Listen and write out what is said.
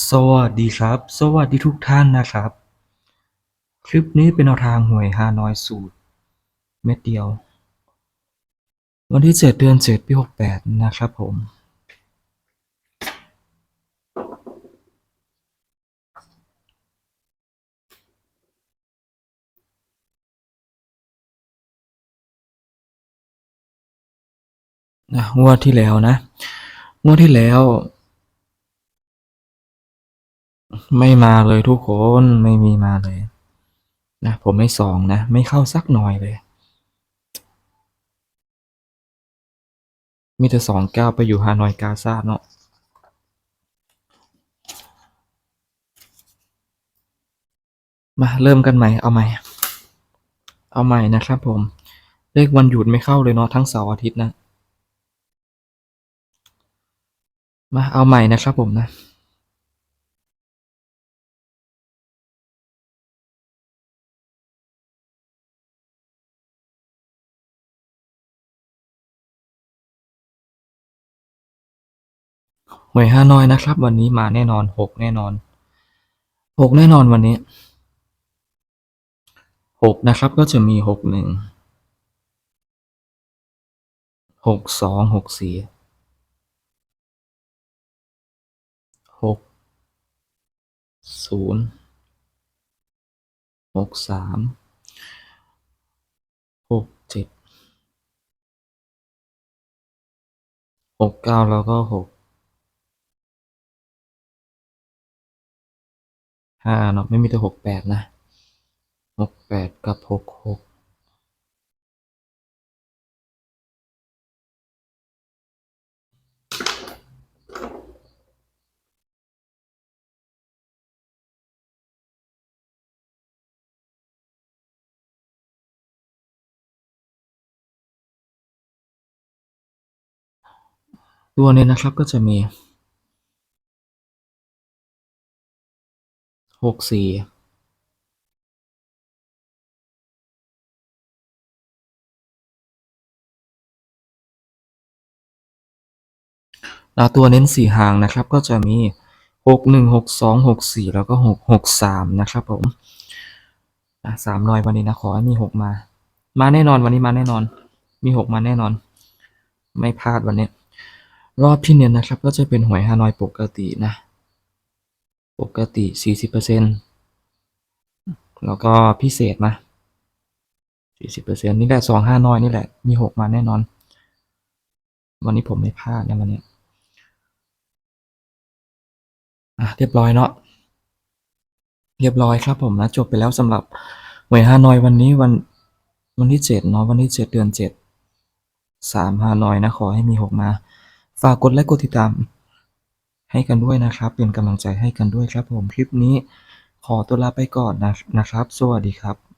สวัสดีครับ สวัสดีทุกท่านนะครับ คลิปนี้เป็นแนวทางหวยฮานอยสูตร เม็ดเดียว วันที่ 7 เดือน 7 ปี 68 นะครับผม นะงวดที่แล้วนะ งวดที่แล้ว ไม่มาเลยทุกคนไม่มีมาเลย นะผมไม่สองนะ ไม่เข้าสักหน่อยเลย มีแต่สองเก้าไปอยู่ฮานอยกาซาเนาะมาเริ่มกันใหม่เอาใหม่ เอาใหม่นะครับผม เลขวันหยุดไม่เข้าเลยเนาะทั้งเสาร์อาทิตย์นะ มาเอาใหม่นะครับผมนะ หวยฮานอยนะครับ วันนี้มาแน่นอนหกแน่นอนหกแน่นอนวันนี้หกนะครับก็จะมีหกหนึ่งหกสองหกสี่หกศูนย์หกสามหกเจ็ดหกเก้าแล้วก็หก ห้าเนาะไม่มีแต่หกแปดนะหกแปดกับหกหกตัวนี้นะครับก็จะมี หกสี่แล้วตัวเน้นสี่หางนะครับ ก็จะมีหกหนึ่งหกสองหกสี่แล้วก็หกหกสามนะครับผมสามน้อยวันนี้นะขอให้มีหกมา มาแน่นอนวันนี้มาแน่นอน มีหกมาแน่นอน ไม่พลาดวันนี้ รอบที่เนียนนะครับ ก็จะเป็นหวยฮานอยปกตินะ ปกติสี่สิบเปอร์เซ็นแล้วก็พิเศษมาสี่สิบเปอร์เซ็นนี่แหละสองห้าน้อยนี่แหละ มีหกมาแน่นอน วันนี้ผมไม่พลาดนะวันนี้อะเรียบร้อยเนาะเรียบร้อยครับผมนะ จบไปแล้วสำหรับหวยฮานอยวันนี้วันวันที่เจ็ดเนาะวันที่เจ็ดเดือนเจ็ดสามฮานอยนะ ขอให้มีหกมา ฝากกดไลค์กดติดตาม ให้กันด้วยนะครับ เป็นกำลังใจให้กันด้วยครับผมคลิปนี้ขอตัวลาไปก่อนนะนะครับ สวัสดีครับ